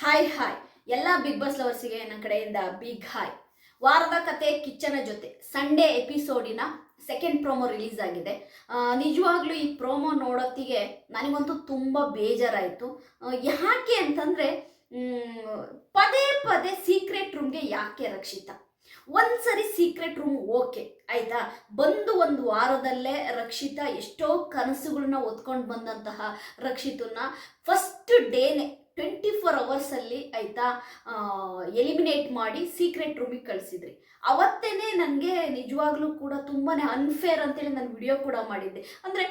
Hi hi ಎಲ್ಲ big boss ಲವರ್ಸಿಗೆ ನನ್ನ ಕಡೆಯಿಂದ ಬಿಗ್ ಹಾಯ್ ವಾರದ ಕತೆ ಕಿಚ್ಚನ ಜೊತೆ. ಸಂಡೇ ಎಪಿಸೋಡಿನ ಸೆಕೆಂಡ್ ಪ್ರೋಮೋ ರಿಲೀಸ್ ಆಗಿದೆ. ನಿಜವಾಗ್ಲೂ ಈ ಪ್ರೋಮೋ ನೋಡೋತ್ತಿಗೆ ನನಗಂತೂ ತುಂಬ ಬೇಜಾರಾಯಿತು. ಯಾಕೆ ಅಂತಂದರೆ ಪದೇ ಪದೇ ಸೀಕ್ರೆಟ್ ರೂಮ್ಗೆ ಯಾಕೆ ರಕ್ಷಿತ? ಒಂದ್ಸರಿ ಸೀಕ್ರೆಟ್ ರೂಮ್ ಓಕೆ ಆಯ್ತಾ? ಬಂದು ಒಂದು ವಾರದಲ್ಲೇ ರಕ್ಷಿತಾ ಎಷ್ಟೋ ಕನಸುಗಳನ್ನ ಒತ್ಕೊಂಡು ಬಂದಂತಹ ರಕ್ಷಿತನ್ನ ಫಸ್ಟ್ ಡೇನೆ ಟ್ವೆಂಟಿ ಫೋರ್ ಅವರ್ಸಲ್ಲಿ ಆಯಿತಾ ಎಲಿಮಿನೇಟ್ ಮಾಡಿ ಸೀಕ್ರೆಟ್ ರೂಮಿಗೆ ಕಳಿಸಿದ್ರಿ. ಅವತ್ತೇನೆ ನನಗೆ ನಿಜವಾಗ್ಲೂ ಕೂಡ ತುಂಬಾ ಅನ್ಫೇರ್ ಅಂತೇಳಿ ನಾನು ವಿಡಿಯೋ ಕೂಡ ಮಾಡಿದ್ದೆ. ಅಂದರೆ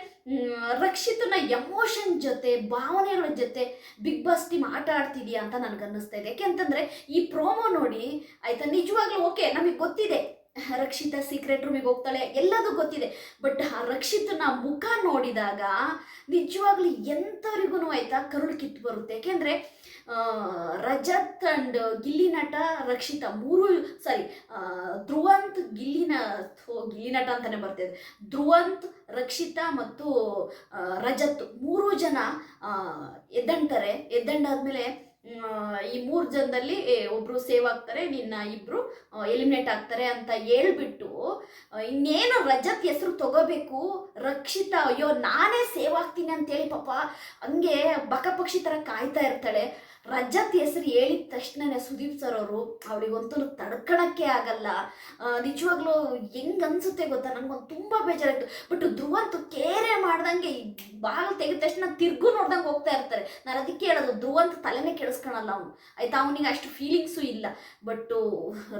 ರಕ್ಷಿತನ ಎಮೋಷನ್ ಜೊತೆ, ಭಾವನೆಗಳ ಜೊತೆ ಬಿಗ್ ಬಾಸ್ ಟೀಮ್ ಆಟ ಆಡ್ತಿದ್ಯಾ ಅಂತ ನನಗೆ ಅನ್ನಿಸ್ತಾ ಇದೆ. ಯಾಕೆ ಅಂತಂದರೆ, ಈ ಪ್ರೋಮೋ ನೋಡಿ, ಆಯಿತಾ, ನಿಜವಾಗ್ಲೂ ಓಕೆ ನಮಗೆ ಗೊತ್ತಿದೆ. ರಕ್ಷಿತಾ ಸೀಕ್ರೆಟ್ ರೂಮಿಗೆ ಹೋಗ್ತಾಳೆ, ಎಲ್ಲದು ಗೊತ್ತಿದೆ. ಬಟ್ ಆ ರಕ್ಷಿತನ ಮುಖ ನೋಡಿದಾಗ ನಿಜವಾಗ್ಲೂ ಎಂಥವ್ರಿಗೂ ಆಯ್ತಾ ಕರುಳು ಕಿತ್ತು ಬರುತ್ತೆ. ಯಾಕೆಂದ್ರೆ ರಜತ್ ಅಂಡ್ ಗಿಲ್ಲಿ ನಟ ರಕ್ಷಿತ ಮೂರು ಸಾರಿ ಧ್ರುವಂತ್, ಗಿಲ್ಲಿನ ಗಿಲ್ಲಿ ನಟ ಅಂತಾನೆ ಬರ್ತಿದೆ. ಧ್ರುವಂತ್, ರಕ್ಷಿತಾ ಮತ್ತು ರಜತ್ ಮೂರು ಜನ ಎದ್ದಂತಾರೆ. ಎದ್ದಂಡಾದ್ಮೇಲೆ ಈ ಮೂರು ಜನದಲ್ಲಿ ಒಬ್ರು ಸೇವ್ ಆಗ್ತಾರೆ, ನಿನ್ನ ಇಬ್ರು ಎಲಿಮಿನೇಟ್ ಆಗ್ತಾರೆ ಅಂತ ಹೇಳ್ಬಿಟ್ಟು ಇನ್ನೇನು ರಜತ್ ಹೆಸರು ತಗೋಬೇಕು, ರಕ್ಷಿತಾ, ಅಯ್ಯೋ, ನಾನೇ ಸೇವ್ ಆಗ್ತೀನಿ ಅಂತೇಳಿ ಪಾಪ, ಹಂಗೆ ಬಕಪಕ್ಷಿ ಥರ ಕಾಯ್ತಾ ಇರ್ತಾಳೆ. ರಜತ್ ಹೆಸರು ಹೇಳಿದ ತಕ್ಷಣನೇ ಸುದೀಪ್ ಸರ್ ಅವರು ಅವಳಿಗೊಂತೂ ತಡ್ಕೊಳಕ್ಕೆ ಆಗಲ್ಲ. ನಿಜವಾಗ್ಲೂ ಹೆಂಗ್ ಅನ್ಸುತ್ತೆ ಗೊತ್ತಾ? ನನಗೊಂದು ತುಂಬ ಬೇಜಾರಾಯ್ತು. ಬಟ್ ಧ್ರುವಂತೂ ಕೇರೆ ಮಾಡ್ದಂಗೆ ಬಾಗಿಲು ತೆಗೆದ ತಕ್ಷಣ ತಿರ್ಗು ನೋಡ್ದಂಗೆ ಹೋಗ್ತಾ ಇರ್ತಾರೆ. ನಾನು ಅದಕ್ಕೆ ಹೇಳೋದು, ಧ್ರುವಂತ ತಲೆನೇ ಕೆಡಿಸ್ಕೊಳಲ್ಲ ಅವನು. ಆಯ್ತಾ? ಅವನಿಗೆ ಅಷ್ಟು ಫೀಲಿಂಗ್ಸು ಇಲ್ಲ. ಬಟ್ಟು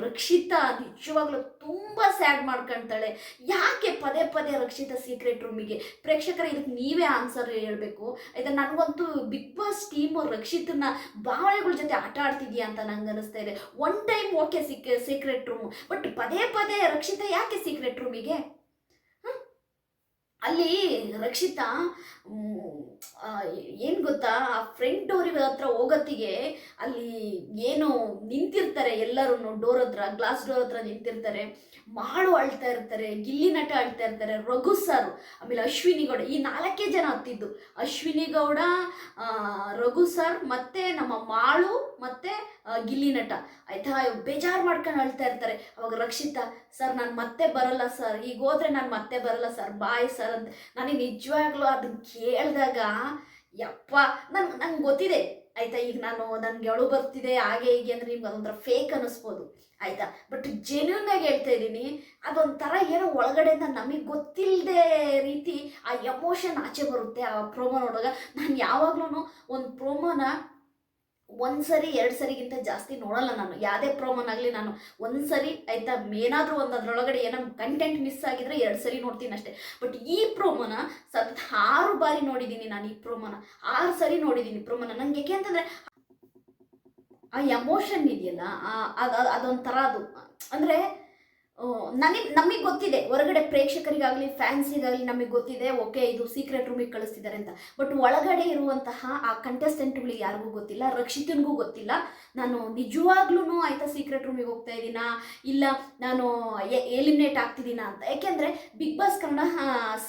ರಕ್ಷಿತಾ ನಿಜವಾಗ್ಲೂ ತುಂಬ ಸ್ಯಾಡ್ ಮಾಡ್ಕೊಳ್ತಾಳೆ ಯಾಕೆ ಪದೇ ಪದೇ ರಕ್ಷಿತಾ ಸೀಕ್ರೆಟ್ ರೂಮಿಗೆ ಪ್ರೇಕ್ಷಕರ, ಇದಕ್ಕೆ ನೀವೇ ಆನ್ಸರ್ ಹೇಳಬೇಕು. ಆಯ್ತಾ? ನನಗಂತೂ ಬಿಗ್ ಬಾಸ್ ಟೀಮು ರಕ್ಷಿತನ ಭಾವನೆಗಳ ಜೊತೆ ಆಟ ಆಡ್ತಿದ್ಯಾ ಅಂತ ನಂಗೆ ಅನಿಸ್ತಾ ಇದೆ. One time okay sick secret room but ಪದೇ ಪದೇ ರಕ್ಷಿತ ಯಾಕೆ ಸೀಕ್ರೆಟ್ ರೂಮಿಗೆ ಅಲ್ಲಿ ರಕ್ಷಿತಾ ಏನು ಗೊತ್ತಾ? ಆ ಫ್ರಂಟ್ ಡೋರಿಗೆ ಹತ್ರ ಹೋಗತ್ತಿಗೆ ಅಲ್ಲಿ ಏನು ನಿಂತಿರ್ತಾರೆ ಎಲ್ಲರೂ ಡೋರ್ ಹತ್ರ ಗ್ಲಾಸ್ ಡೋರ್ ಹತ್ರ ನಿಂತಿರ್ತಾರೆ. ಮಾಳು ಅಳ್ತಾ ಇರ್ತಾರೆ, ಗಿಲ್ಲಿ ನಟ ಅಳ್ತಾ ಇರ್ತಾರೆ, ರಘು ಸರ್ ಆಮೇಲೆ ಅಶ್ವಿನಿ ಗೌಡ, ಈ ನಾಲ್ಕೇ ಜನ ಹತ್ತಿದ್ದು. ಅಶ್ವಿನಿ ಗೌಡ ರಘು ಸರ್ ಮತ್ತೆ ನಮ್ಮ ಮಾಳು ಮತ್ತೆ ಗಿಲ್ಲಿ ನಟ. ಆಯ್ತಾ? ಬೇಜಾರು ಮಾಡ್ಕೊಂಡು ಅಳ್ತಾ ಇರ್ತಾರೆ. ಅವಾಗ ರಕ್ಷಿತಾ ಸರ್ ನಾನು ಮತ್ತೆ ಬರಲ್ಲ ಸರ್ ಈಗ ಹೋದ್ರೆ ನಾನು ಮತ್ತೆ ಬರಲ್ಲ ಸರ್ ಬಾಯ್ ಸರ್ ಅಂತ. ನನಗೆ ನಿಜವಾಗ್ಲೂ ಅದು ಕೇಳಿದಾಗ, ಯಪ್ಪ, ನನ್, ನಂಗೆ ಗೊತ್ತಿದೆ. ಆಯ್ತಾ, ಈಗ ನಾನು, ನನಗೆ ಎಳು ಬರ್ತಿದೆ, ಹಾಗೆ ಹೀಗೆ ಅಂದರೆ ನಿಮ್ಗೆ ಅದೊಂಥರ ಫೇಕ್ ಅನ್ನಿಸ್ಬೋದು ಆಯ್ತಾ? ಬಟ್ ಜೆನ್ಯೂನ್ ಆಗಿ ಹೇಳ್ತಾ ಇದ್ದೀನಿ, ಅದೊಂಥರ ಏನೋ ಒಳಗಡೆಯಿಂದ ನಮಗೆ ಗೊತ್ತಿಲ್ಲದೆ ರೀತಿ ಆ ಎಮೋಷನ್ ಆಚೆ ಬರುತ್ತೆ ಆ ಪ್ರೋಮೋ ನೋಡಿದಾಗ ನಾನು ಯಾವಾಗ್ಲೂ ಒಂದು ಪ್ರೋಮೋನ ಒಂದು ಸರಿ, ಎರಡು ಸರಿಗಿಂತ ಜಾಸ್ತಿ ನೋಡಲ್ಲ ನಾನು. ಯಾವುದೇ ಪ್ರೋಮೋನಾಗಲಿ ನಾನು ಒಂದು ಸರಿ ಆಯಿತಾ ಏನಾದರೂ ಒಂದು ಅದರೊಳಗಡೆ ಏನೋ ಕಂಟೆಂಟ್ ಮಿಸ್ ಆಗಿದ್ರೆ ಎರಡು ಸರಿ ನೋಡ್ತೀನಿ ಅಷ್ಟೇ. ಬಟ್ ಈ ಪ್ರೋಮೋನ ಸತತ ಆರು ಬಾರಿ ನೋಡಿದ್ದೀನಿ ನಾನು ಈ ಪ್ರೋಮೋನ ಆರು ಸರಿ ನೋಡಿದ್ದೀನಿ ಪ್ರೋಮೋನ ನಂಗೆ ಯಾಕೆ ಅಂತಂದರೆ, ಆ ಎಮೋಷನ್ ಇದೆಯಲ್ಲ ಅದೊಂಥರ ಅದು. ಅಂದರೆ ನನಗೆ, ನಮಗೆ ಗೊತ್ತಿದೆ. ಹೊರಗಡೆ ಪ್ರೇಕ್ಷಕರಿಗಾಗಲಿ, ಫ್ಯಾನ್ಸಿಗಾಗಲಿ ನಮಗೆ ಗೊತ್ತಿದೆ, ಓಕೆ, ಇದು ಸೀಕ್ರೆಟ್ ರೂಮಿಗೆ ಕಳಿಸ್ತಿದ್ದಾರೆ ಅಂತ. ಬಟ್ ಒಳಗಡೆ ಇರುವಂತಹ ಆ ಕಂಟೆಸ್ಟೆಂಟ್ಗಳಿಗೆ ಯಾರಿಗೂ ಗೊತ್ತಿಲ್ಲ, ರಕ್ಷಿತನಿಗೂ ಗೊತ್ತಿಲ್ಲ. ನಾನು ನಿಜವಾಗ್ಲೂ ಆಯ್ತಾ ಸೀಕ್ರೆಟ್ ರೂಮಿಗೆ ಹೋಗ್ತಾ ಇದ್ದೀನಾ? ಇಲ್ಲ, ನಾನು ಎಲಿಮಿನೇಟ್ ಆಗ್ತಿದ್ದೀನಾ ಅಂತ. ಯಾಕೆಂದರೆ ಬಿಗ್ ಬಾಸ್ ಕನ್ನಡ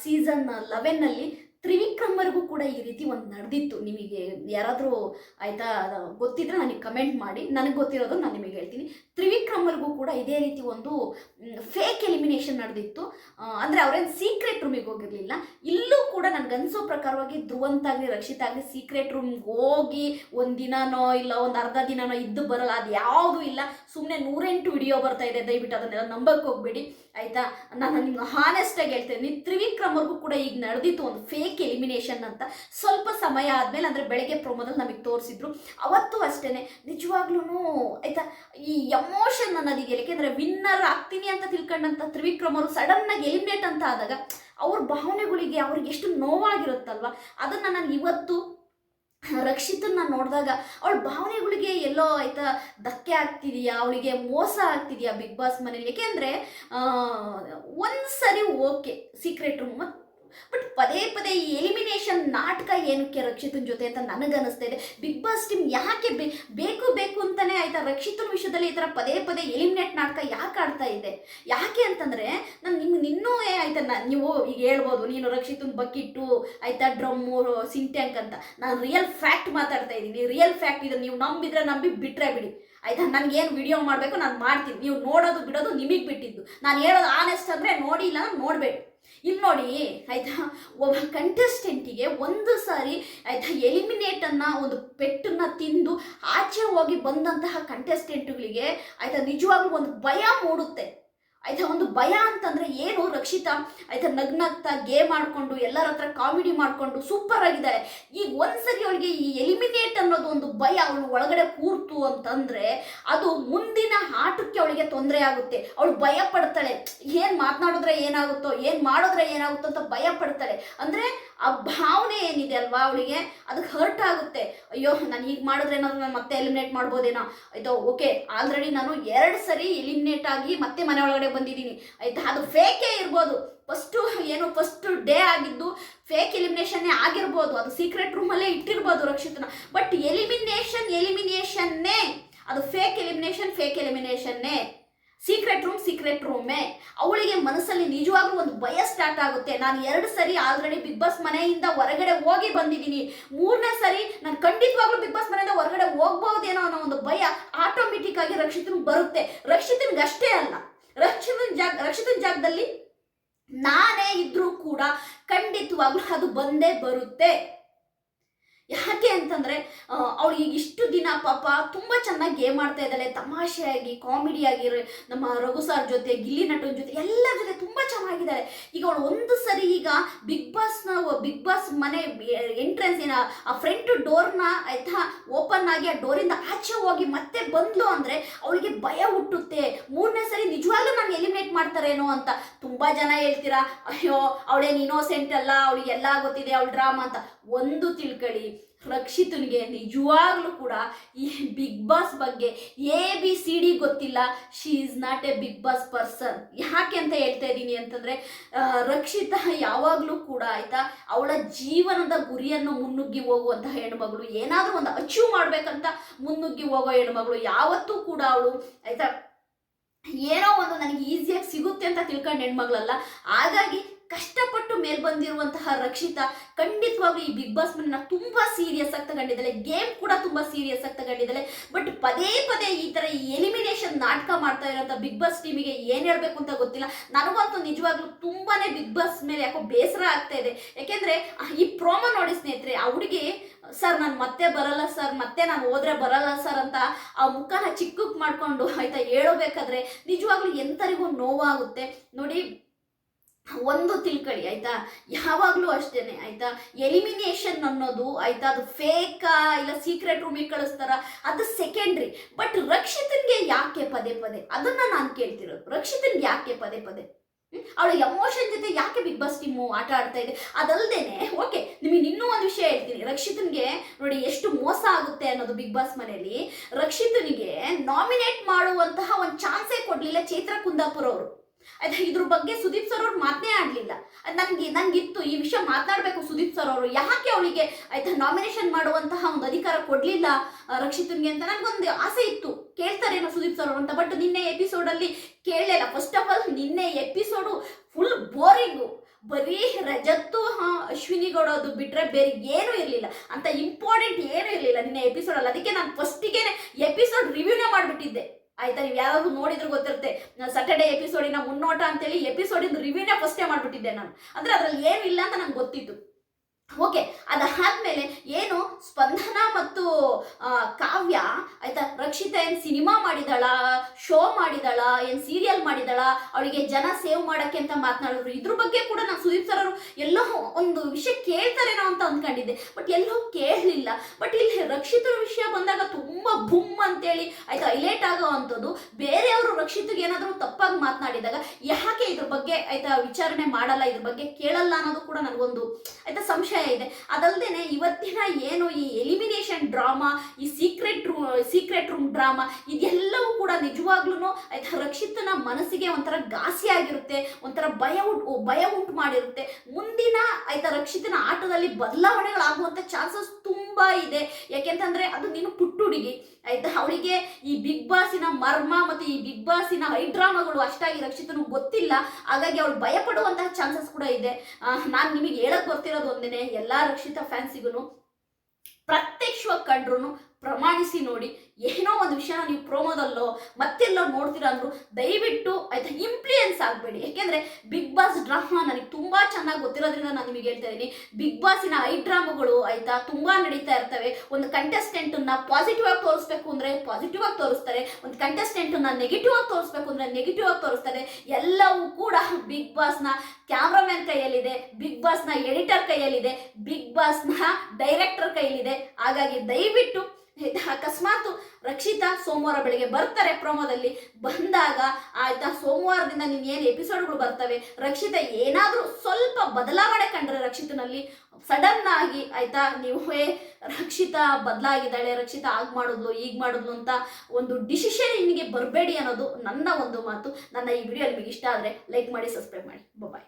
ಸೀಸನ್ ಲೆವೆನ್ನಲ್ಲಿ ತ್ರಿವಿಕ್ರಮರಿಗೂ ಕೂಡ ಈ ರೀತಿ ಒಂದು ನಡೆದಿತ್ತು. ನಿಮಗೆ ಯಾರಾದರೂ ಆಯಿತಾ ಗೊತ್ತಿದ್ರೆ ನನಗೆ ಕಮೆಂಟ್ ಮಾಡಿ. ನನಗೆ ಗೊತ್ತಿರೋದು ನಾನು ನಿಮಗೆ ಹೇಳ್ತೀನಿ. ತ್ರಿವಿಕ್ರಮರಿಗೂ ಕೂಡ ಇದೇ ರೀತಿ ಒಂದು ಫೇಕ್ ಎಲಿಮಿನೇಷನ್ ನಡೆದಿತ್ತು. ಅಂದರೆ ಅವರೇನು ಸೀಕ್ರೆಟ್ ರೂಮಿಗೆ ಹೋಗಿರಲಿಲ್ಲ. ಇಲ್ಲೂ ಕೂಡ ನನಗನ್ಸೋ ಪ್ರಕಾರವಾಗಿ ಧ್ರುವಂತಾಗಲಿ ರಕ್ಷಿತ ಆಗಲಿ ಸೀಕ್ರೆಟ್ ರೂಮ್ಗೆ ಹೋಗಿ ಒಂದು ದಿನನೋ ಇಲ್ಲ ಒಂದು ಅರ್ಧ ದಿನನೋ ಇದ್ದು ಬರಲ್ಲ. ಅದು ಯಾವುದೂ ಇಲ್ಲ. ಸುಮ್ಮನೆ ನೂರೆಂಟು ವಿಡಿಯೋ ಬರ್ತಾ ಇದೆ. ದಯವಿಟ್ಟು ಅದನ್ನೆಲ್ಲ ನಂಬಕ್ಕೆ ಹೋಗ್ಬೇಡಿ. ಆಯಿತಾ? ನಾನು ನಿಮ್ಗೆ ಹಾನೆಸ್ಟಾಗಿ ಹೇಳ್ತೇನೆ. ತ್ರಿವಿಕ್ರಮರ್ಗೂ ಕೂಡ ಈಗ ನಡೆದಿತ್ತು ಒಂದು ಫೇಕ್ ಎಲಿಮಿನೇಷನ್ ಅಂತ ಸ್ವಲ್ಪ ಸಮಯ ಆದಮೇಲೆ ಅಂದರೆ ಬೆಳಗ್ಗೆ ಪ್ರೊಮೋದಲ್ಲಿ ನಮಗೆ ತೋರಿಸಿದ್ರು. ಅವತ್ತು ಅಷ್ಟೇ ನಿಜವಾಗ್ಲೂ ಆಯಿತಾ, ಈ ಎಮೋಷನ್ ಅನ್ನೋದಿದೆಯಲ್ಲ ಯಾಕೆಂದರೆ ವಿನ್ನರ್ ಆಗ್ತೀನಿ ಅಂತ ತಿಳ್ಕೊಂಡಂಥ ತ್ರಿವಿಕ್ರಮ್ ಅವರು ಸಡನ್ನಾಗಿ ಎಲಿಮಿನೇಟ್ ಅಂತ ಆದಾಗ ಅವ್ರ ಭಾವನೆಗಳಿಗೆ ಅವ್ರಿಗೆ ಎಷ್ಟು ನೋವಾಗಿರುತ್ತಲ್ವ? ಅದನ್ನು ನಾನು ಇವತ್ತು ರಕ್ಷಿತನ್ನ ನೋಡಿದಾಗ ಅವಳ ಭಾವನೆಗಳಿಗೆ ಎಲ್ಲೋ ಆಯ್ತಾ ಧಕ್ಕೆ ಆಗ್ತಿದೆಯಾ? ಅವಳಿಗೆ ಮೋಸ ಆಗ್ತಿದೆಯಾ ಬಿಗ್ ಬಾಸ್ ಮನೇಲಿ? ಏಕೆಂದರೆ ಒಂದು ಸರಿ ಓಕೆ ಸೀಕ್ರೆಟ್ ರೂಮ್ ಬಟ್ ಪದೇ ಪದೇ ಈ ಎಲಿಮಿನೇಷನ್ ನಾಟಕ ಏನಕ್ಕೆ ರಕ್ಷಿತನ ಜೊತೆ ಅಂತ ನನಗನ್ನಿಸ್ತಾ ಇದೆ. ಬಿಗ್ ಬಾಸ್ ಟೀಮ್ ಯಾಕೆ ಬೇಕು ಬೇಕು ಅಂತಾನೆ ಆಯ್ತಾ? ರಕ್ಷಿತನ ವಿಷಯದಲ್ಲಿ ಈ ಥರ ಪದೇ ಪದೇ ಎಲಿಮಿನೇಟ್ ನಾಟಕ ಯಾಕೆ ಆಡ್ತಾ ಇದೆ? ಯಾಕೆ ಅಂತಂದರೆ, ನಾನು ನಿಮ್ಗೆ ಇನ್ನೂ ಆಯ್ತಾ ನೀವು ಈಗ ಹೇಳ್ಬೋದು, ನೀನು ರಕ್ಷಿತನ ಬಕ್ಕಿಟ್ಟು ಆಯ್ತಾ, ಡ್ರಮ್ಮು, ಸಿಂಟ್ಯಾಂಕ್ ಅಂತ. ನಾನು ರಿಯಲ್ ಫ್ಯಾಕ್ಟ್ ಮಾತಾಡ್ತಾ ಇದ್ದೀನಿ. ರಿಯಲ್ ಫ್ಯಾಕ್ಟ್ ಇದು ನೀವು ನಂಬಿದ್ರೆ ನಂಬಿ ಬಿಟ್ಟರೆ ಬಿಡಿ. ಆಯ್ತಾ? ನನಗೇನು ವಿಡಿಯೋ ಮಾಡಬೇಕು ನಾನು ಮಾಡ್ತೀನಿ. ನೀವು ನೋಡೋದು ಬಿಡೋದು ನಿಮಗೆ ಬಿಟ್ಟಿದ್ದು. ನಾನು ಹೇಳೋದು ಆನೆಸ್ಟ್ ಅಂದರೆ ನೋಡಿ ಇಲ್ಲ ನೋಡಬೇಡಿ. ಇಲ್ಲಿ ನೋಡಿ, ಆಯ್ತಾ? ಒಬ್ಬ ಕಂಟೆಸ್ಟೆಂಟಿಗೆ ಒಂದು ಸಾರಿ, ಆಯ್ತಾ ಎಲಿಮಿನೇಟ್ ಅನ್ನ, ಒಂದು ಪೆಟ್ಟನ್ನ ತಿಂದು ಆಚೆ ಹೋಗಿ ಬಂದಂತಹ ಕಂಟೆಸ್ಟೆಂಟ್ಗಳಿಗೆ ಆಯ್ತಾ, ನಿಜವಾಗ್ಲೂ ಒಂದು ಭಯ ಮೂಡುತ್ತೆ. ಆಯ್ತಾ, ಒಂದು ಭಯ ಅಂತಂದ್ರೆ ಏನು ರಕ್ಷಿತಾ? ಆಯ್ತಾ, ನಗ್ನಗ್ತಾ ಗೇಮ್ ಆಡ್ಕೊಂಡು ಎಲ್ಲರ ಹತ್ರ ಕಾಮಿಡಿ ಮಾಡ್ಕೊಂಡು ಸೂಪರ್ ಆಗಿದ್ದಾರೆ. ಈಗ ಒಂದ್ಸರಿ ಅವಳಿಗೆ ಈ ಎಲಿಮಿನೇಟ್ ಅನ್ನೋದು ಒಂದು ಭಯ ಅವಳು ಒಳಗಡೆ ಕೂರ್ತು ಅಂತಂದ್ರೆ ಅದು ಮುಂದಿನ ಆಟಕ್ಕೆ ಅವಳಿಗೆ ತೊಂದರೆ ಆಗುತ್ತೆ. ಅವಳು ಭಯ ಪಡ್ತಾಳೆ. ಏನ್ ಮಾತನಾಡಿದ್ರೆ ಏನಾಗುತ್ತೋ, ಏನ್ ಮಾಡಿದ್ರೆ ಏನಾಗುತ್ತೋ ಅಂತ ಭಯ ಪಡ್ತಾಳೆ. ಅಂದ್ರೆ ಆ ಭಾವನೆ ಏನಿದೆ ಅಲ್ವಾ ಅವಳಿಗೆ? ಅದಕ್ಕೆ ಹರ್ಟ್ ಆಗುತ್ತೆ. ಅಯ್ಯೋ, ನಾನು ಈಗ ಮಾಡಿದ್ರೆ ನಾನು ಮತ್ತೆ ಎಲಿಮಿನೇಟ್ ಮಾಡ್ಬೋದೇನೋ? ಆಯ್ತಾ ಓಕೆ ಆಲ್ರೆಡಿ ನಾನು ಎರಡು ಸರಿ ಎಲಿಮಿನೇಟ್ ಆಗಿ ಮತ್ತೆ ಮನೆ ಒಳಗಡೆ ಬಂದಿದ್ದೀನಿ. ಆಯ್ತಾ? ಅದು ಫೇಕೇ ಇರ್ಬೋದು. ಫಸ್ಟು ಏನು ಫಸ್ಟ್ ಡೇ ಆಗಿದ್ದು ಫೇಕ್ ಎಲಿಮಿನೇಷನ್ನೇ ಆಗಿರ್ಬೋದು. ಅದು ಸೀಕ್ರೆಟ್ ರೂಮಲ್ಲೇ ಇಟ್ಟಿರ್ಬೋದು ರಕ್ಷಿತನ. ಬಟ್ ಎಲಿಮಿನೇಷನ್ ಎಲಿಮಿನೇಷನ್ನೇ ಅದು ಫೇಕ್ ಎಲಿಮಿನೇಷನ್ ಫೇಕ್ ಎಲಿಮಿನೇಷನ್ನೇ ಸೀಕ್ರೆಟ್ ರೂಮ್ ಸೀಕ್ರೆಟ್ ರೂಮೇ ಅವಳಿಗೆ ಮನಸ್ಸಲ್ಲಿ ನಿಜವಾಗ್ಲೂ ಭಯ ಸ್ಟಾರ್ಟ್ ಆಗುತ್ತೆ. ನಾನು ಎರಡು ಸರಿ ಆಲ್ರೆಡಿ ಬಿಗ್ ಬಾಸ್ ಮನೆಯಿಂದ ಹೊರಗಡೆ ಹೋಗಿ ಬಂದಿದ್ದೀನಿ. ಮೂರನೇ ಸರಿ ನಾನು ಖಂಡಿತವಾಗ್ಲೂ ಬಿಗ್ ಬಾಸ್ ಮನೆಯಿಂದ ಹೊರಗಡೆ ಹೋಗ್ಬಹುದೇನೋ ಅನ್ನೋ ಒಂದು ಭಯ ಆಟೋಮೆಟಿಕ್ ಆಗಿ ರಕ್ಷಿತನ್ ಬರುತ್ತೆ. ರಕ್ಷಿತನ್ಗೆ ಅಷ್ಟೇ ಅಲ್ಲ. ರಕ್ಷಿತನ ಜಾಗ, ರಕ್ಷಿತನ ಜಾಗದಲ್ಲಿ ನಾನೇ ಇದ್ರೂ ಕೂಡ ಖಂಡಿತವಾಗ್ಲೂ ಅದು ಬಂದೇ ಬರುತ್ತೆ. ಯಾಕೆ ಅಂತಂದ್ರೆ ಅವಳು ಈಗ ಇಷ್ಟು ದಿನ ಪಾಪ ತುಂಬ ಚೆನ್ನಾಗಿ ಗೇಮ್ ಆಡ್ತಾ ಇದ್ದಾಳೆ, ತಮಾಷೆಯಾಗಿ ಕಾಮಿಡಿಯಾಗಿ ನಮ್ಮ ರಘು ಸಾರ್ ಜೊತೆ, ಗಿಲ್ಲಿ ನಟನ ಜೊತೆ, ಎಲ್ಲರ ಜೊತೆ ತುಂಬ ಚೆನ್ನಾಗಿದ್ದಾಳೆ. ಈಗ ಅವಳು ಒಂದು ಸರಿ ಈಗ ಬಿಗ್ ಬಾಸ್ನ ಬಿಗ್ ಬಾಸ್ ಮನೆ ಎಂಟ್ರೆನ್ಸ್ ಏನ, ಆ ಫ್ರಂಟ್ ಡೋರ್ನ ಆಯ್ತಾ ಓಪನ್ ಆಗಿ ಆ ಡೋರಿಂದ ಆಚೆ ಹೋಗಿ ಮತ್ತೆ ಬಂದ್ಲು ಅಂದ್ರೆ ಅವಳಿಗೆ ಭಯ ಹುಟ್ಟುತ್ತೆ. ನಿಜವಾಗ್ಲೂ ನಾನು ಎಲಿಮಿನೇಟ್ ಮಾಡ್ತಾರೇನೋ ಅಂತ ತುಂಬಾ ಜನ ಹೇಳ್ತೀರಾ, ಅಯ್ಯೋ, ಅವಳೇನು ಇನೋಸೆಂಟ್ ಅಲ್ಲ, ಅವಳಿಗೆ ಎಲ್ಲ ಗೊತ್ತಿದೆ, ಅವಳ ಡ್ರಾಮಾ ಅಂತ. ಒಂದು ತಿಳ್ಕೊಳ್ಳಿ ರಕ್ಷಿತನಿಗೆ ನಿಜವಾಗ್ಲೂ ಕೂಡ ಈ ಬಿಗ್ ಬಾಸ್ ಬಗ್ಗೆ ಎ, ಬಿ, ಸಿ, ಡಿ ಗೊತ್ತಿಲ್ಲ. She is not a big boss person ಯಾಕೆ ಅಂತ ಹೇಳ್ತಾ ಇದ್ದೀನಿ ಅಂತಂದ್ರೆ ರಕ್ಷಿತ ಯಾವಾಗಲೂ ಕೂಡ ಆಯ್ತಾ, ಅವಳ ಜೀವನದ ಗುರಿಯನ್ನು ಮುನ್ನುಗ್ಗಿ ಹೋಗುವಂತಹ ಹೆಣ್ಮಗಳು, ಏನಾದರೂ ಒಂದು ಅಚೀವ್ ಮಾಡ್ಬೇಕಂತ ಮುನ್ನುಗ್ಗಿ ಹೋಗೋ ಹೆಣ್ಮಗಳು ಯಾವತ್ತೂ ಕೂಡ ಅವಳು, ಆಯ್ತಾ? ಏನೋ ಒಂದು ನನಗೆ ಈಸಿಯಾಗಿ ಸಿಗುತ್ತೆ ಅಂತ ತಿಳ್ಕೊಂಡು ಹೆಣ್ಮಗಳಲ್ಲ. ಹಾಗಾಗಿ ಕಷ್ಟಪಟ್ಟು ಮೇಲ್ ಬಂದಿರುವಂತಹ ರಕ್ಷಿತಾ ಖಂಡಿತವಾಗ್ಲೂ ಈ ಬಿಗ್ ಬಾಸ್ ಮನ್ನ ತುಂಬಾ ಸೀರಿಯಸ್ ಆಗಿ ತಗೊಂಡಿದ್ದಾಳೆ. ಗೇಮ್ ಕೂಡ ತುಂಬಾ ಸೀರಿಯಸ್ ಆಗಿ ತಗೊಂಡಿದ್ದಾಳೆ. ಬಟ್ ಪದೇ ಪದೇ ಈ ತರ ಎಲಿಮಿನೇಷನ್ ನಾಟಕ ಮಾಡ್ತಾ ಇರೋಂತ ಬಿಗ್ ಬಾಸ್ ಟೀಮಿಗೆ ಏನ್ ಹೇಳ್ಬೇಕು ಅಂತ ಗೊತ್ತಿಲ್ಲ. ನನಗಂತೂ ನಿಜವಾಗ್ಲೂ ತುಂಬಾನೇ ಬಿಗ್ ಬಾಸ್ ಮೇಲೆ ಯಾಕೋ ಬೇಸರ ಆಗ್ತಾ ಇದೆ. ಯಾಕೆಂದ್ರೆ ಈ ಪ್ರೋಮೋ ನೋಡಿ ಸ್ನೇಹಿತರೆ, ಆ ಹುಡುಗಿ, ಸರ್, ನಾನು ಮತ್ತೆ ಬರಲ್ಲ ಸರ್, ಮತ್ತೆ ನಾನು ಹೋದ್ರೆ ಬರಲ್ಲ ಸರ್ ಅಂತ ಆ ಮುಖನ ಚಿಕ್ಕ ಮಾಡ್ಕೊಂಡು ಆಯ್ತಾ ಹೇಳಬೇಕಾದ್ರೆ ನಿಜವಾಗ್ಲೂ ಎಂತರಿಗೂ ನೋವಾಗುತ್ತೆ. ನೋಡಿ ಒಂದು ತಿಳ್ಕೊಳ್ಳಿ ಆಯ್ತಾ? ಯಾವಾಗಲೂ ಅಷ್ಟೇನೆ, ಆಯ್ತಾ? ಎಲಿಮಿನೇಷನ್ ಅನ್ನೋದು, ಆಯ್ತಾ? ಅದು ಫೇಕಾ ಇಲ್ಲ ಸೀಕ್ರೆಟ್ ರೂಮಿಗೆ ಕಳಿಸ್ತಾರ, ಅದು ಸೆಕೆಂಡ್ರಿ ಬಟ್ ರಕ್ಷಿತನ್ಗೆ ಯಾಕೆ ಪದೇ ಪದೇ? ಅದನ್ನ ನಾನು ಕೇಳ್ತಿರೋದು. ರಕ್ಷಿತನ್ಗೆ ಯಾಕೆ ಪದೇ ಪದೇ? ಅವಳ ಎಮೋಷನ್ ಜೊತೆ ಯಾಕೆ ಬಿಗ್ ಬಾಸ್ ಟೀಮು ಆಟ ಆಡ್ತಾ ಇದೆ? ಅದಲ್ದೇನೆ ಓಕೆ ನಿಮಗೆ ಇನ್ನೂ ಒಂದು ವಿಷಯ ಹೇಳ್ತೀನಿ. ರಕ್ಷಿತನ್ಗೆ ನೋಡಿ, ಎಷ್ಟು ಮೋಸ ಆಗುತ್ತೆ ಅನ್ನೋದು ಬಿಗ್ ಬಾಸ್ ಮನೆಯಲ್ಲಿ. ರಕ್ಷಿತನಿಗೆ ನಾಮಿನೇಟ್ ಮಾಡುವಂತಹ ಒಂದು ಚಾನ್ಸೇ ಕೊಡ್ಲಿಲ್ಲ ಚೈತ್ರ ಕುಂದಾಪುರ ಅವರು ಆಯ್ತಾ, ಇದ್ರ ಬಗ್ಗೆ ಸುದೀಪ್ ಸರ್ ಅವ್ರು ಮಾತನೇ ಆಡ್ಲಿಲ್ಲ. ನನಗೆ ನನಗಿತ್ತು ಈ ವಿಷಯ ಮಾತನಾಡಬೇಕು ಸುದೀಪ್ ಸರ್ ಅವರು. ಯಾಕೆ ಅವಳಿಗೆ, ಆಯ್ತಾ ನಾಮಿನೇಷನ್ ಮಾಡುವಂತಹ ಒಂದು ಅಧಿಕಾರ ಕೊಡ್ಲಿಲ್ಲ ರಕ್ಷಿತನ್ಗೆ ಅಂತ ನನಗೊಂದು ಆಸೆ ಇತ್ತು. ಕೇಳ್ತಾರೇನೋ ಸುದೀಪ್ ಸರ್ ಅವರು ಅಂತ ಬಟ್ ನಿನ್ನೆ ಎಪಿಸೋಡ್ ಅಲ್ಲಿ ಕೇಳಲಿಲ್ಲ. ಫಸ್ಟ್ ಆಫ್ ಆಲ್ ನಿನ್ನೆ ಎಪಿಸೋಡು ಫುಲ್ ಬೋರಿಂಗು ಬರೀ ರಜತ್ತು, ಹಾ ಅಶ್ವಿನಿ ಅದು ಬಿಟ್ರೆ ಬೇರೆ ಏನೂ ಇರಲಿಲ್ಲ. ಅಂತ ಇಂಪಾರ್ಟೆಂಟ್ ಏನೂ ಇರಲಿಲ್ಲ ನಿನ್ನೆ ಎಪಿಸೋಡ್ ಅಲ್ಲಿ. ಅದಕ್ಕೆ ನಾನು ಫಸ್ಟಿಗೆ ಎಪಿಸೋಡ್ ರಿವ್ಯೂನೇ ಮಾಡಿಬಿಟ್ಟಿದ್ದೆ. ಆಯ್ತಾ? ನೀವು ಯಾರಾದ್ರೂ ನೋಡಿದ್ರು ಗೊತ್ತಿರುತ್ತೆ. ಸಾಟರ್ಡೆ ಎಪಿಸೋಡಿನ ಮುನ್ನೋಟ ಅಂತೇಳಿ ಎಪಿಸೋಡಿನ ರಿವ್ಯೂನೇ ಫಸ್ಟೇ ಮಾಡಿಬಿಟ್ಟಿದ್ದೆ ನಾನು. ಅಂದ್ರೆ ಅದ್ರಲ್ಲಿ ಏನು ಇಲ್ಲ ಅಂತ ನಂಗೆ ಗೊತ್ತಿತ್ತು. ಓಕೆ, ಅದಾದ್ಮೇಲೆ ಏನು ಸ್ಪಂದನ ಮತ್ತು ಕಾವ್ಯ, ಆಯ್ತಾ, ರಕ್ಷಿತಾ ಏನ್ ಸಿನಿಮಾ ಮಾಡಿದಾಳ, ಶೋ ಮಾಡಿದಾಳ, ಏನ್ ಸೀರಿಯಲ್ ಮಾಡಿದಾಳ, ಅವಳಿಗೆ ಜನ ಸೇವ್ ಮಾಡಕ್ಕೆ ಅಂತ ಮಾತನಾಡಿದ್ರು ಇದ್ರ ಬಗ್ಗೆ ಕೂಡ ನಾನು ಸುದೀಪ್ ಸರ್ ಅವರು ಎಲ್ಲೋ ಒಂದು ವಿಷಯ ಕೇಳ್ತಾರೇನೋ ಅಂತ ಅಂದ್ಕೊಂಡಿದ್ದೆ ಬಟ್ ಎಲ್ಲೋ ಕೇಳಲಿಲ್ಲ. ಬಟ್ ಇಲ್ಲಿ ರಕ್ಷಿತರ ವಿಷಯ ಬಂದಾಗ ತುಂಬಾ ಬುಮ್ ಅಂತೇಳಿ, ಆಯ್ತಾ ಹೈಲೈಟ್ ಆಗೋ ಅಂಥದ್ದು. ಬೇರೆಯವರು ರಕ್ಷಿತರಿಗೆ ಏನಾದರೂ ತಪ್ಪಾಗಿ ಮಾತನಾಡಿದಾಗ, ಯಾಕೆ ಇದ್ರ ಬಗ್ಗೆ, ಆಯ್ತಾ, ವಿಚಾರಣೆ ಮಾಡಲ್ಲ, ಇದ್ರ ಬಗ್ಗೆ ಕೇಳಲ್ಲ ಅನ್ನೋದು ಕೂಡ ನನಗೊಂದು, ಆಯ್ತಾ, ಸಂಶಯ ಇದೆ. ಅದಲ್ಲದೆ ಇವತ್ತಿನ ಏನು ಈ ಎಲಿಮಿನೇಷನ್ ಡ್ರಾಮಾ ಈ ಸೀಕ್ರೆಟ್ ಸೀಕ್ರೆಟ್ ರೂಮ್ ಡ್ರಾಮಾ ಇದೆಲ್ಲವೂ ನಿಜವಾಗ್ಲೂ ಆಯ್ತಾ ರಕ್ಷಿತನ ಮನಸ್ಸಿಗೆ ಒಂಥರ ಘಾಸಿ ಆಗಿರುತ್ತೆ, ಒಂಥರ ಭಯ ಉಂಟು ಭಯ ಉಂಟು ಮಾಡಿರುತ್ತೆ. ಮುಂದಿನ ಆಯ್ತಾ ರಕ್ಷಿತನ ಆಟದಲ್ಲಿ ಬದಲಾವಣೆಗಳಾಗುವಂಥ ಚಾನ್ಸಸ್ ತುಂಬಾ ಇದೆ. ಯಾಕೆಂತಂದ್ರೆ ಅದು ನೀನು ಪುಟ್ಟುಡುಗಿ. ಆಯ್ತಾ ಅವಳಿಗೆ ಈ ಬಿಗ್ ಬಾಸಿನ ಮರ್ಮ ಮತ್ತು ಈ ಬಿಗ್ ಬಾಸಿನ ಹೈಡ್ರಾಮಾಗಳು ಅಷ್ಟಾಗಿ ರಕ್ಷಿತನು ಗೊತ್ತಿಲ್ಲ. ಹಾಗಾಗಿ ಅವಳು ಭಯ ಪಡುವಂತಹ ಚಾನ್ಸಸ್ ಕೂಡ ಇದೆ. ನಾನು ನಿಮಗೆ ಹೇಳಕ್ ಬರ್ತಿರೋದು ಒಂದೇನೆ, ಎಲ್ಲಾ ರಕ್ಷಿತ ಫ್ಯಾನ್ಸಿಗೂ ಪ್ರತ್ಯಕ್ಷವಾಗಿ ಕಂಡ್ರು ಪ್ರಮಾಣಿಸಿ ನೋಡಿ. ಏನೋ ಒಂದು ವಿಷಯನ ನೀವು ಪ್ರೋಮೋದಲ್ಲೋ ಮತ್ತೆಲ್ಲೋ ನೋಡ್ತೀರಾ ಅಂದ್ರು ದಯವಿಟ್ಟು ಆಯ್ತಾ ಇಂಪ್ಲೂಯೆನ್ಸ್ ಆಗಬೇಡಿ. ಯಾಕೆಂದ್ರೆ ಬಿಗ್ ಬಾಸ್ ಡ್ರಾಮಾ ನನಗೆ ತುಂಬಾ ಚೆನ್ನಾಗಿ ಗೊತ್ತಿರೋದ್ರಿಂದ ನಾನು ನಿಮಗೆ ಹೇಳ್ತಾ ಇದ್ದೀನಿ ಬಿಗ್ ಬಾಸಿನ ಐ ಡ್ರಾಮಾಗಳು ಆಯ್ತಾ ತುಂಬಾ ನಡೀತಾ ಇರ್ತವೆ. ಒಂದು ಕಂಟೆಸ್ಟೆಂಟ್ನ ಪಾಸಿಟಿವ್ ಆಗಿ ತೋರಿಸ್ಬೇಕು ಅಂದ್ರೆ ಪಾಸಿಟಿವ್ ಆಗಿ ತೋರಿಸ್ತಾರೆ. ಒಂದು ಕಂಟೆಸ್ಟೆಂಟ್ನ ನೆಗೆಟಿವ್ ಆಗಿ ತೋರಿಸ್ಬೇಕು ಅಂದ್ರೆ ನೆಗೆಟಿವ್ ಆಗಿ ತೋರಿಸ್ತಾರೆ. ಎಲ್ಲವೂ ಕೂಡ ಬಿಗ್ ಬಾಸ್ನ ನ ಕ್ಯಾಮ್ರಾಮನ್ ಕೈಯಲ್ಲಿದೆ ಬಿಗ್ ಬಾಸ್ನ ಎಡಿಟರ್ ಕೈಯಲ್ಲಿದೆ ಬಿಗ್ ಬಾಸ್ನ ಡೈರೆಕ್ಟರ್ ಕೈಯಲ್ಲಿದೆ. ಹಾಗಾಗಿ ದಯವಿಟ್ಟು ಅಕಸ್ಮಾತ್ ರಕ್ಷಿತಾ ಸೋಮವಾರ ಬೆಳಿಗ್ಗೆ ಬರ್ತಾರೆ ಪ್ರೋಮೋದಲ್ಲಿ. ಬಂದಾಗ ಆಯ್ತಾ, ಸೋಮವಾರದಿಂದ ನೀನು ಏನು ಎಪಿಸೋಡ್ಗಳು ಬರ್ತವೆ? ರಕ್ಷಿತಾ ಏನಾದರೂ ಸ್ವಲ್ಪ ಬದಲಾವಣೆ ಕಂಡ್ರೆ ರಕ್ಷಿತನಲ್ಲಿ. ಸಡನ್ ಆಗಿ ಆಯ್ತಾ, ನೀವು ರಕ್ಷಿತ ರಕ್ಷಿತಾ ಬದಲಾಗಿದ್ದಾಳೆ, ರಕ್ಷಿತಾ ಆಗ ಮಾಡಿದ್ಲು ಈಗ ಮಾಡಿದ್ಲು ಅಂತ ಒಂದು ಡಿಸಿಷನ್ ನಿಮಗೆ ಬರಬೇಡಿ ಅನ್ನೋದು ನನ್ನ ಒಂದು ಮಾತು. ನನ್ನ ಈ ವಿಡಿಯೋ ನಿಮಗೆ ಇಷ್ಟ ಆದರೆ ಲೈಕ್ ಮಾಡಿ ಸಬ್ಸ್ಕ್ರೈಬ್ ಮಾಡಿ. ಬಾಯ್